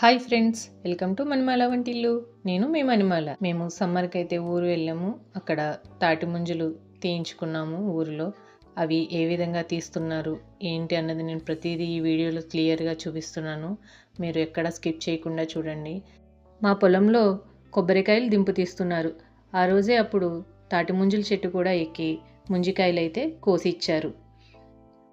Hi friends welcome to Manimala వంటిల్లు. నేను మీ మణిమాల మేము సమ్మర్కి అయితే ఊరు వెళ్ళాము. అక్కడ తాటి ముంజలు తీయించుకున్నాము ఊరిలో. అవి ఏ విధంగా తీస్తున్నారు ఏంటి అన్నది నేను ప్రతిదీ ఈ వీడియోలో క్లియర్గా చూపిస్తున్నాను. మీరు ఎక్కడ స్కిప్ చేయకుండా చూడండి. మా పొలంలో కొబ్బరికాయలు దింపు తీస్తున్నారు. ఆ రోజే అప్పుడు తాటి ముంజల చెట్టు కూడా ఎక్కి ముంజికాయలు అయితే కోసి ఇచ్చారు.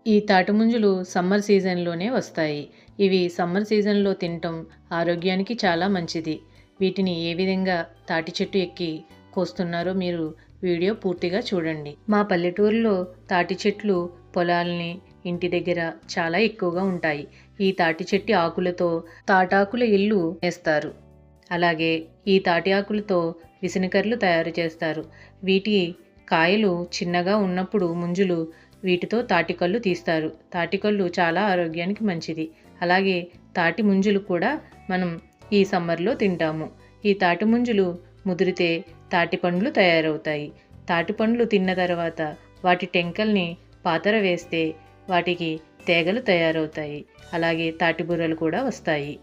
ఈ తాటి ముంజలు సమ్మర్ సీజన్లోనే వస్తాయి. ఇవి సమ్మర్ సీజన్లో తినటం ఆరోగ్యానికి చాలా మంచిది. వీటిని ఏ విధంగా తాటి చెట్టు ఎక్కి కోస్తున్నారో మీరు వీడియో పూర్తిగా చూడండి. మా పల్లెటూరులో తాటి చెట్లు పొలాల్ని ఇంటి దగ్గర చాలా ఎక్కువగా ఉంటాయి. ఈ తాటి చెట్టు ఆకులతో తాటాకుల ఇల్లు వేస్తారు. అలాగే ఈ తాటి ఆకులతో విసనకర్రలు తయారు చేస్తారు. వీటి కాయలు చిన్నగా ఉన్నప్పుడు ముంజులు వీటితో తాటికల్లు తీస్తారు. తాటికల్లు చాలా ఆరోగ్యానికి మంచిది. అలాగే తాటి ముంజులు కూడా మనం ఈ సమ్మర్లో తింటాము. ఈ తాటి ముంజులు ముదిరితే తాటి పండ్లు తయారవుతాయి. తాటి పండ్లు తిన్న తర్వాత వాటి టెంకల్ని పాతర వేస్తే వాటికి తేగలు తయారవుతాయి. అలాగే తాటి బుర్రలు కూడా వస్తాయి.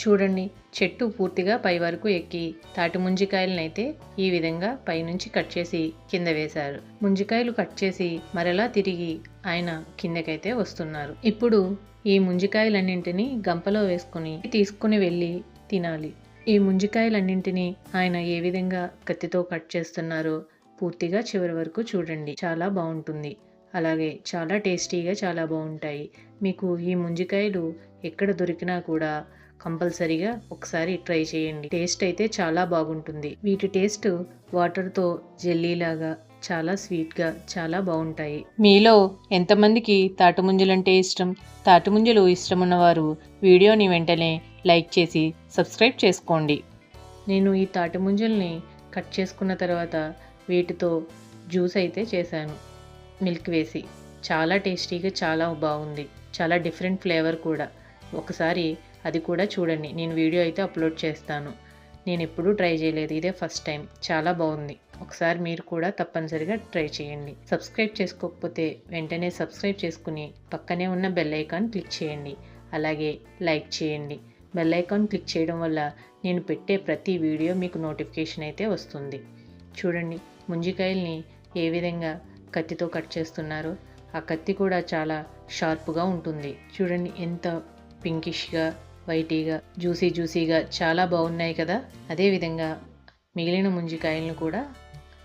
చూడండి చెట్టు పూర్తిగా పై వరకు ఎక్కి తాటి ముంజికాయలనైతే అయితే ఈ విధంగా పైనుంచి కట్ చేసి కింద వేశారు. ముంజికాయలు కట్ చేసి మరలా తిరిగి ఆయన కిందకైతే వస్తున్నారు. ఇప్పుడు ఈ ముంజికాయలన్నింటినీ గంపలో వేసుకుని తీసుకుని వెళ్ళి తినాలి. ఈ ముంజికాయలన్నింటినీ ఆయన ఏ విధంగా కత్తితో కట్ చేస్తున్నారో పూర్తిగా చివరి వరకు చూడండి. చాలా బాగుంటుంది. అలాగే చాలా టేస్టీగా చాలా బాగుంటాయి. మీకు ఈ ముంజికాయలు ఎక్కడ దొరికినా కూడా కంపల్సరీగా ఒకసారి ట్రై చేయండి. టేస్ట్ అయితే చాలా బాగుంటుంది. వీటి టేస్ట్ వాటర్తో జెల్లీలాగా చాలా స్వీట్గా చాలా బాగుంటాయి. మీలో ఎంతమందికి తాటిముంజలంటే ఇష్టం? తాటిముంజలు ఇష్టం ఉన్నవారు వీడియోని వెంటనే లైక్ చేసి సబ్స్క్రైబ్ చేసుకోండి. నేను ఈ తాటిముంజల్ని కట్ చేసుకున్న తర్వాత వీటితో జ్యూస్ అయితే చేశాను. మిల్క్ వేసి. చాలా టేస్టీగా చాలా బాగుంది. చాలా డిఫరెంట్ ఫ్లేవర్ కూడా. ఒకసారి అది కూడా చూడండి. నేను వీడియో అయితే అప్లోడ్ చేస్తాను. నేను ఎప్పుడూ ట్రై చేయలేదు. ఇదే ఫస్ట్ టైం. చాలా బాగుంది. ఒకసారి మీరు కూడా తప్పనిసరిగా ట్రై చేయండి. సబ్స్క్రైబ్ చేసుకోకపోతే వెంటనే సబ్స్క్రైబ్ చేసుకుని పక్కనే ఉన్న బెల్ ఐకాన్ క్లిక్ చేయండి. అలాగే లైక్ చేయండి. బెల్ ఐకాన్ క్లిక్ చేయడం వల్ల నేను పెట్టే ప్రతి వీడియో మీకు నోటిఫికేషన్ అయితే వస్తుంది. చూడండి. ముంజికాయల్ని ఏ విధంగా కత్తితో కట్ చేస్తున్నారో ఆ కత్తి కూడా చాలా షార్ప్గా ఉంటుంది. చూడండి. ఎంత పింకిష్గా వైటీగా జ్యూసీ జ్యూసీగా చాలా బాగున్నాయి కదా. అదేవిధంగా మిగిలిన ముంజికాయలను కూడా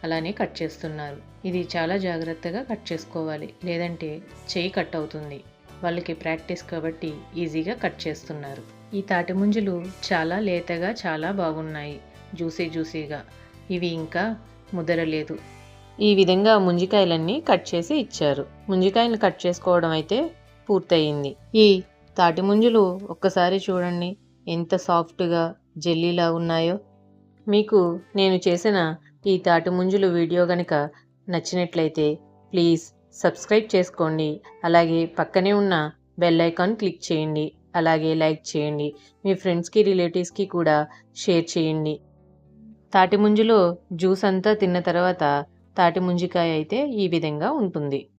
అలానే కట్ చేస్తున్నారు. ఇది చాలా జాగ్రత్తగా కట్ చేసుకోవాలి. లేదంటే చేయి కట్ అవుతుంది. వాళ్ళకి ప్రాక్టీస్ కాబట్టి ఈజీగా కట్ చేస్తున్నారు. ఈ తాటి ముంజలు చాలా లేతగా చాలా బాగున్నాయి. జ్యూసీ జ్యూసీగా. ఇవి ఇంకా ముదరలేదు. ఈ విధంగా ముంజికాయలన్నీ కట్ చేసి ఇచ్చారు. ముంజికాయలు కట్ చేసుకోవడం అయితే పూర్తయింది. ఈ తాటి ముంజులు ఒక్కసారి చూడండి. ఎంత సాఫ్ట్గా జెల్లీలా ఉన్నాయో. మీకు నేను చేసిన ఈ తాటి ముంజులు వీడియో గనుక నచ్చినట్లయితే ప్లీజ్ సబ్స్క్రైబ్ చేసుకోండి. అలాగే పక్కనే ఉన్న బెల్ ఐకాన్ క్లిక్ చేయండి. అలాగే లైక్ చేయండి. మీ ఫ్రెండ్స్కి రిలేటివ్స్కి కూడా షేర్ చేయండి. తాటి ముంజులో జ్యూస్ అంతా తిన్న తర్వాత తాటి ముంజికాయ అయితే ఈ విధంగా ఉంటుంది.